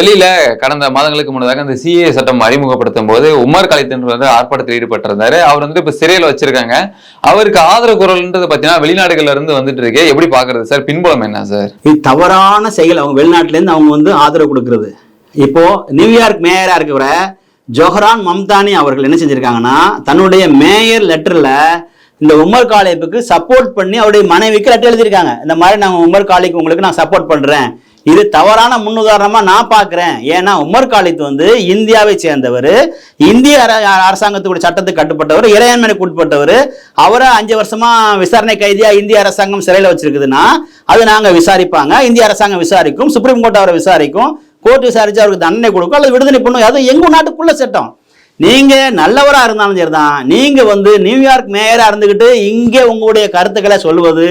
டெல்லியில கடந்த மாதங்களுக்கு முன்னதாக இந்த சிஏ சட்டம் அறிமுகப்படுத்தும் போது உமர் கலித்தன் வந்து ஆர்ப்பாட்டத்தில் ஈடுபட்டிருந்தாரு. அவர் வந்து இப்ப சிறையில் வச்சிருக்காங்க. அவருக்கு ஆதரவு குரல்ன்றது பாத்தீங்கன்னா வெளிநாடுகள்ல இருந்து வந்துட்டு இருக்கு. எப்படி பாக்குறது சார்? பின்புலம் என்ன சார்? இது தவறான செயல். அவங்க வெளிநாட்டுல இருந்து அவங்க வந்து ஆதரவு கொடுக்கறது. இப்போ நியூயார்க் மேயரா இருக்கிற ஜொஹரான் மம்தானி அவர்கள் என்ன செஞ்சிருக்காங்கன்னா தன்னுடைய மேயர் லெட்டர்ல இந்த உமர் காலேப்புக்கு சப்போர்ட் பண்ணி அவருடைய மனைவிக்கு லெட்டர் எழுதியிருக்காங்க. இந்த மாதிரி நான் உமர் காலிக்கு உங்களுக்கு நான் சப்போர்ட் பண்றேன். இது தவறான முன்னுதாரணமாக நான் பார்க்குறேன் ஏன்னா உமர் காலித் வந்து இந்தியாவை சேர்ந்தவர் இந்திய அர- அரசாங்கத்துடைய சட்டத்துக்கு கட்டுப்பட்டவர் இறையாண்மைக்கு உட்பட்டவர். அவரை அஞ்சு வருஷமா விசாரணை கைதியாக இந்திய அரசாங்கம் சிறையில் வச்சிருக்குதுன்னா அது நாங்கள் விசாரிப்பாங்க. இந்திய அரசாங்கம் விசாரிக்கும் சுப்ரீம் கோர்ட் அவரை விசாரிக்கும் கோர்ட் விசாரிச்சு அவருக்கு தண்டனை கொடுக்கும் அல்லது விடுதலை பண்ணும் அது எங்கள் நாட்டுக்குள்ள சட்டம். நீங்கள் நல்லவராக இருந்தாலும் சரி தான் நீங்கள் வந்து நியூயார்க் மேயராக இருந்துக்கிட்டு இங்கே உங்களுடைய கருத்துக்களை சொல்வது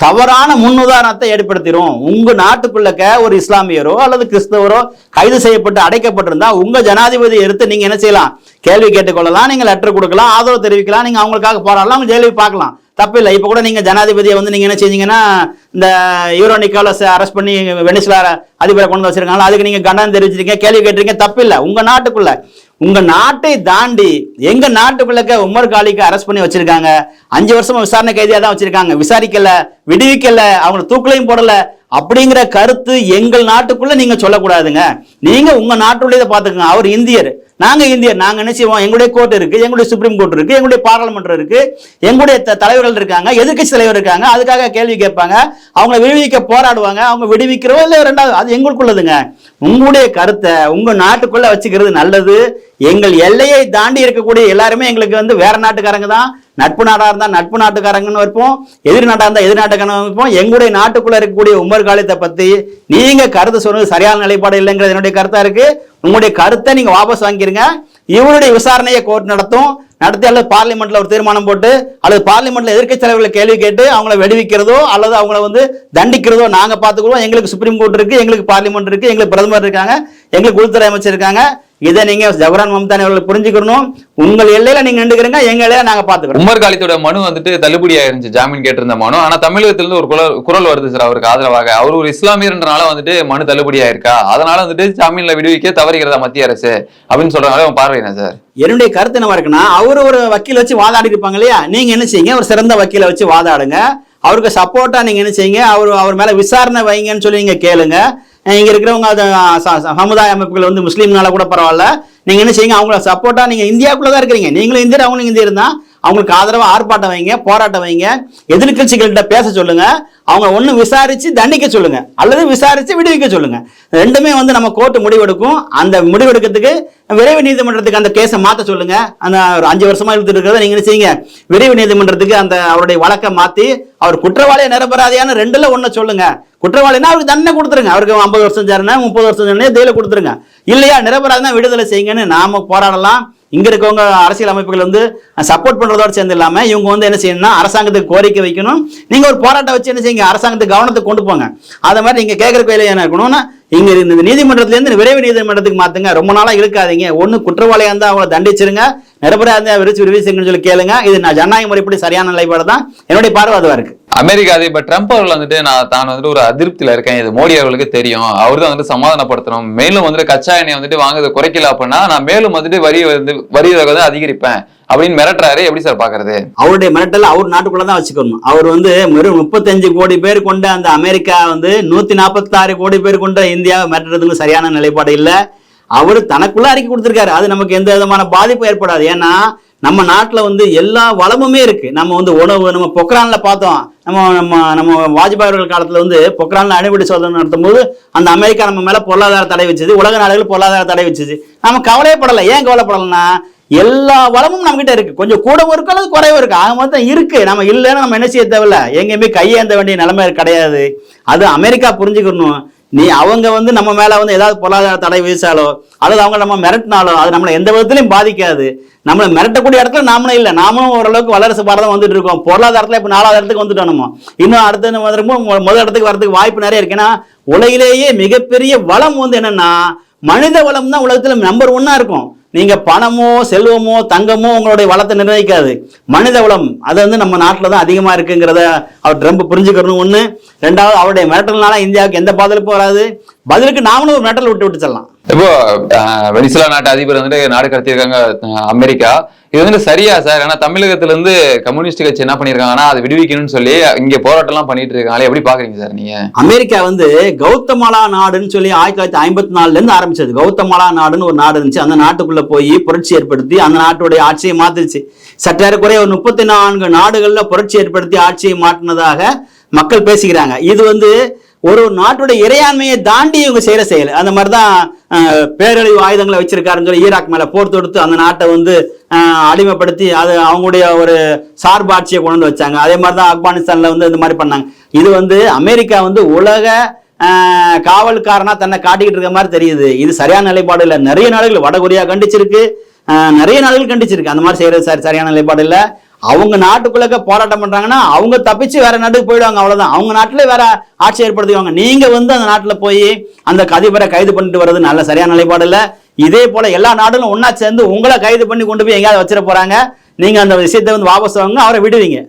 தவறான முன்னுதாரணத்தை ஏற்படுத்திடும் உங்க நாட்டுக்குள்ளக்க ஒரு இஸ்லாமியரோ அல்லது கிறிஸ்தவரோ கைது செய்யப்பட்டு அடைக்கப்பட்டிருந்தா உங்க ஜனாதிபதி எடுத்து நீங்க என்ன செய்யலாம்? கேள்வி கேட்டுக்கொள்ளலாம் நீங்க லெட்டர் கொடுக்கலாம் ஆதரவு தெரிவிக்கலாம் நீங்க அவங்களுக்காக போராடலாம் அவங்க ஜெயிலுக்கு பார்க்கலாம். தப்பு இல்லை இப்போ கூட நீங்கள் ஜனாதிபதியை வந்து நீங்க என்ன செஞ்சீங்கன்னா இந்த யூரோனிக்காவில் அரெஸ்ட் பண்ணி வெனிசுலா அதிபரை கொண்டு வச்சிருக்காங்களா? அதுக்கு நீங்க கண்டனம் தெரிவிச்சிருக்கீங்க கேள்வி கேட்டிருக்கீங்க தப்பு இல்லை நாட்டுக்குள்ளே நாட்டுக்குள்ள உங்க நாட்டை தாண்டி எங்க நாட்டுக்குள்ளக்க உமர் காலிக்கு அரெஸ்ட் பண்ணி வச்சிருக்காங்க? அஞ்சு வருஷமா விசாரணை கைதியா தான் வச்சிருக்காங்க. விசாரிக்கல விடுவிக்கல அவங்க தூக்கலையும் போடல. அப்படிங்கிற கருத்து எங்கள் நாட்டுக்குள்ள நீங்க சொல்லக்கூடாதுங்க. நீங்க உங்க நாட்டுடையதை பாத்துக்கோங்க அவர் இந்தியர். நாங்க இந்தியர். நாங்க என்ன செய்வோம்? எங்களுடைய கோர்ட் இருக்கு எங்களுடைய சுப்ரீம் கோர்ட் இருக்கு எங்களுடைய பாராளுமன்றம் இருக்கு எங்களுடைய த- தலைவர்கள் இருக்காங்க எதிர்க்கட்சி தலைவர் இருக்காங்க அதுக்காக கேள்வி கேட்பாங்க அவங்கள விடுவிக்க போராடுவாங்க அவங்க விடுவிக்கிறோம் இல்லை ரெண்டாவது அது எங்களுக்குள்ளதுங்க. உங்களுடைய கருத்தை உங்க நாட்டுக்குள்ள வச்சுக்கிறது நல்லது. எங்கள் எல்லையை தாண்டி இருக்கக்கூடிய எல்லாருமே எங்களுக்கு வந்து வேற நாட்டுக்காரங்க தான். நட்பு நாடாக இருந்தால் நட்பு நாட்டுக்காரங்கன்னு இருப்போம் எதிர் நாடாக இருந்தால் எதிர் நாட்டுக்காரங்க இருப்போம் எங்களுடைய நாட்டுக்குள்ளே இருக்கக்கூடிய உமர் காலத்தை பற்றி நீங்கள் கருத்து சொன்னது சரியான நிலைப்பாடு இல்லைங்கிறது என்னுடைய கருத்தாக இருக்குது உங்களுடைய கருத்தை நீங்கள் வாபஸ் வாங்கிருங்க. இவருடைய விசாரணையை கோர்ட் நடத்தும். நடத்தி அல்லது பார்லிமெண்ட்ல ஒரு தீர்மானம் போட்டு அல்லது பார்லிமெண்ட்ல எதிர்க்கட்சி தலைவர்களை கேள்வி கேட்டு அவங்கள வெடிவிக்கிறதோ அல்லது அவங்கள வந்து தண்டிக்கிறதோ நாங்க பாத்துக்கிறோம் எங்களுக்கு சுப்ரீம் கோர்ட் இருக்கு எங்களுக்கு பார்லிமெண்ட் இருக்கு எங்களுக்கு பிரதமர் இருக்காங்க எங்களுக்கு உள்துறை அமைச்சர் இருக்காங்க. இதை நீங்க ஜவஹர்லால் மம்தானி அவர்கள் புரிஞ்சுக்கணும். உங்கள் எல்லையில நீங்க நின்றுக்கிறீங்க எங்க எல்லையில நாங்க பாத்துக்கிறோம் உமர் காலித்தோட மனு வந்துட்டு தள்ளுபடி ஆயிருந்துச்சு ஜாமீன் கேட்டிருந்த மனு. ஆனா தமிழகத்துல இருந்து ஒரு குரல் குரல் வருது சார் அவருக்கு ஆதரவாக. அவர் ஒரு இஸ்லாமியர்ன்றனால வந்துட்டு மனு தள்ளுபடி ஆயிருக்கா? அதனால வந்துட்டு ஜாமீன்ல விடுவிக்க தவறுகிறதா மத்திய அரசு? அப்படின்னு சொல்றாங்க உங்க பார்வை என்ன சார்? என்னுடைய கருத்து என்னவா இருக்குன்னா அவர் ஒரு வக்கீல் வச்சு வாதாடி இருப்பாங்க இல்லையா? நீங்க என்ன செய்யுங்க ஒரு சிறந்த வக்கீலை வச்சு வாதாடுங்க. அவருக்கு சப்போர்ட்டா நீங்கள் என்ன செய்யுங்க? அவர் அவர் மேலே விசாரணை வைங்கன்னு சொல்லி நீங்கள் கேளுங்க. இங்கே இருக்கிறவங்க அது ச- சமுதாய அமைப்புகள் வந்து முஸ்லீம்னால கூட பரவாயில்ல. நீங்கள் என்ன செய்யுங்க? அவங்கள சப்போர்ட்டாக நீங்கள் இந்தியாவுக்குள்ளே தான் இருக்கிறீங்க. நீங்களும் இந்தியர் அவங்களும் இந்தியர் தான். அவங்களுக்கு ஆதரவாக ஆர்ப்பாட்டம் வைங்க போராட்டம் வைங்க. எதிர்க்கட்சிகள்கிட்ட பேச சொல்லுங்க. அவங்க ஒன்று விசாரிச்சு தண்டிக்க சொல்லுங்க. அல்லது விசாரிச்சு விடுவிக்க சொல்லுங்க. ரெண்டுமே வந்து நம்ம கோர்ட்டு முடிவெடுக்கும். அந்த முடிவெடுக்கிறதுக்கு விரைவு நீதிமன்றத்துக்கு அந்த கேஸை மாற்ற சொல்லுங்க. அந்த ஒரு அஞ்சு வருஷமா இழுத்துட்டு இருக்கிறத நீங்க செய்யுங்க? விரைவு நீதிமன்றத்துக்கு அந்த அவருடைய வழக்கை மாற்றி அவர் குற்றவாளியை நிரபராதியான ரெண்டுல ஒன்று சொல்லுங்க. குற்றவாளினா அவருக்கு தண்டனை கொடுத்துருங்க. அவருக்கு ஐம்பது வருஷம் தண்டனை முப்பது வருஷம் தண்டனை ஜெயில கொடுத்துருங்க. இல்லையா? நிரபராதினா விடுதலை செய்யுங்கன்னு நாம போராடலாம். இங்க இருக்கவங்க அரசியல் அமைப்புகள் வந்து சப்போர்ட் பண்றதோட சேர்ந்து இல்லாம இவங்க வந்து என்ன செய்யணும்னா அரசாங்கத்துக்கு கோரிக்கை வைக்கணும். நீங்க ஒரு போராட்டம் வச்சு என்ன செய்யுங்க? அரசாங்கத்துக்கு கவனத்தை கொண்டு போங்க. அதை மாதிரி நீங்க கேட்கற கோயில என்ன இருக்கணும்னா இங்க இந்த நீதிமன்றத்துல இருந்து விரைவு நீதிமன்றத்துக்கு மாத்துங்க. ரொம்ப நாளா இருக்காதீங்க. ஒண்ணு குற்றவாளியா இருந்தா அவங்கள தண்டிச்சிருங்க. நிரபராதியா இருந்தா விரிச்சு விரிவிச்சுங்கன்னு சொல்லி கேளுங்க. இது நான் ஜனநாயக முறைப்படி சரியான நிலைப்பாடு தான். என்னுடைய பார்வை அதுவா இருக்கு. அமெரிக்கா அதிபர் ட்ரம்ப் அவர்கள் வந்துட்டு நான் தான் வந்துட்டு ஒரு அதிருப்தியில இருக்கேன். இது மோடி அவர்களுக்கு தெரியும். அவர் தான் வந்துட்டு சமாதானப்படுத்தணும். மேலும் வந்துட்டு கச்சா எண்ணெய் வந்துட்டு வாங்குறது குறைக்கல அப்படின்னா நான் மேலும் வந்துட்டு வரி வந்து வரி வந்து அதிகரிப்பேன். அப்படின்னு மிரட்டுறாரு. எப்படி சார் பாக்குறது அவருடைய மிரட்டல் அவர் நாட்டுக்குள்ள தான் வச்சுக்கணும். அவர் வந்து வெறும் முப்பத்தஞ்சு கோடி பேர் கொண்ட அந்த அமெரிக்கா வந்து நூத்தி நாற்பத்தாறு கோடி பேர் கொண்ட இந்தியாவை மிரட்டுறதுக்கு சரியான நிலைப்பாடு இல்ல. அவர் தனக்குள்ள அறிக்கை கொடுத்துருக்காரு. அது நமக்கு எந்த விதமான பாதிப்பும் ஏற்படாது. ஏன்னா நம்ம நாட்டுல வந்து எல்லா வளமுமே இருக்கு. நம்ம வந்து உணவு நம்ம பொக்ரான்ல பார்த்தோம். நம்ம நம்ம நம்ம வாஜ்பாய் அவர்கள் காலத்துல வந்து பொக்ரான்ல அணுகுடி சோதனை நடத்தும் போது அந்த அமெரிக்கா நம்ம மேல பொருளாதார தடை வச்சது உலக நாடுகள் பொருளாதார தடை வச்சது. நம்ம கவலைப்படலை ஏன் கவலைப்படலைன்னா எல்லா வளமும் நம்மகிட்ட இருக்கு. கொஞ்சம் கூடவும் இருக்கு அல்லது குறைவும் இருக்கு. ஆக மொத்தம் இருக்கு. நம்ம இல்லைன்னு நம்ம என்ன செய்ய தேவையில்ல? எங்கேயுமே கையேந்த வேண்டிய நிலைமை கிடையாது. அது அமெரிக்கா புரிஞ்சுக்கணும். நீ அவங்க வந்து நம்ம மேல வந்து ஏதாவது பொருளாதார தடை வீசாலோ அல்லது அவங்க நம்ம மிரட்டினாலோ அது நம்மளை எந்த விதத்திலையும் பாதிக்காது. நம்மளை மிரட்டக்கூடிய இடத்துல நாமளும் இல்லை. நாமளும் ஓரளவுக்கு வல்லரசு பாரதம் வந்துட்டு இருக்கோம். பொருளாதாரத்தில் இப்போ நாலாவது இடத்துக்கு வந்துட்டோம் நம்ம. இன்னும் அடுத்து வந்துருக்கும் முதல் இடத்துக்கு வரதுக்கு வாய்ப்பு நிறைய இருக்கு. ஏன்னா உலகிலேயே மிகப்பெரிய வளம் வந்து என்னன்னா மனித வளம் தான் உலகத்தில் நம்பர் ஒன்னா இருக்கும். நீங்க பணமோ செல்வமோ தங்கமோ உங்களுடைய வளத்தை நிர்ணயிக்காது. மனித வளம் அது வந்து நம்ம நாட்டில் தான் அதிகமா இருக்குங்கிறத அவர் ட்ரம்ப் புரிஞ்சுக்கணும். ஒண்ணு. ரெண்டாவது அவருடைய மிரட்டல்னால இந்தியாவுக்கு எந்த பாதிப்பும் வராது. பதிலுக்கு நாமளும் ஒரு மிரட்டல் விட்டு விட்டு செல்லலாம். இப்போ வெனிசுலா நாட்டு அதிபர் வந்துட்டு நாடு கடத்தியிருக்காங்க அமெரிக்கா. இது வந்து சரியா சார்? ஏன்னா தமிழகத்துல இருந்து கம்யூனிஸ்ட் கட்சி என்ன பண்ணிருக்காங்கன்னா அதை விடுவிக்கணும்னு சொல்லி இங்க போராட்டம் எல்லாம் பண்ணிட்டு இருக்காங்களே. எப்படி பாக்குறீங்க சார் நீங்க? அமெரிக்கா வந்து கௌதமாலா நாடுன்னு சொல்லி ஆயிரத்தி தொள்ளாயிரத்தி ஐம்பத்தி நாலுல இருந்து ஆரம்பிச்சது. கௌதமாலா நாடுன்னு ஒரு நாடு இருந்துச்சு. அந்த நாட்டுக்குள்ள போய் புரட்சி ஏற்படுத்தி அந்த நாட்டுடைய ஆட்சியை மாத்திருச்சு சற்றேறக்குறைய ஒரு முப்பத்தி நான்கு நாடுகள்ல புரட்சி ஏற்படுத்தி ஆட்சியை மாற்றினதாக மக்கள் பேசிக்கிறாங்க. இது வந்து ஒரு நாட்டுடைய இறையாண்மையை தாண்டி இவங்க செய்கிற செயல். அந்த மாதிரி தான் பேரழிவு ஆயுதங்களை வச்சிருக்காருன்னு சொல்லி ஈராக் மேலே போர் தொடுத்து அந்த நாட்டை வந்து அடிமைப்படுத்தி அது அவங்களுடைய ஒரு சார்பு ஆட்சியை கொண்டு வச்சாங்க. அதே மாதிரி தான் ஆப்கானிஸ்தானில் வந்து இந்த மாதிரி பண்ணாங்க. இது வந்து அமெரிக்கா வந்து உலக காவல்காரனா தன்னை காட்டிக்கிட்டு இருக்க மாதிரி தெரியுது. இது சரியான நிலைப்பாடு இல்லை. நிறைய நாடுகள் வடகொரியா கண்டிச்சிருக்கு. நிறைய நாடுகள் கண்டிச்சிருக்கு. அந்த மாதிரி செய்யறது சரி சரியான நிலைப்பாடு இல்லை. அவங்க நாட்டுக்குள்ளக்க போராட்டம் பண்றாங்கன்னா அவங்க தப்பிச்சு வேற நாட்டுக்கு போயிடுவாங்க அவ்வளவுதான். அவங்க நாட்டுல வேற ஆட்சி ஏற்படுத்திக்குவாங்க. நீங்க வந்து அந்த நாட்டுல போய் அந்த அதிபரை கைது பண்ணிட்டு வர்றது நல்ல சரியான நிலைப்பாடு இல்ல. இதே போல எல்லா நாடுகளும் ஒன்றா சேர்ந்து உங்களை கைது பண்ணி கொண்டு போய் எங்கேயாவது வச்சிட போறாங்க. நீங்க அந்த விஷயத்தை வந்து வாபஸ் வாங்க அவரை விடுவீங்க.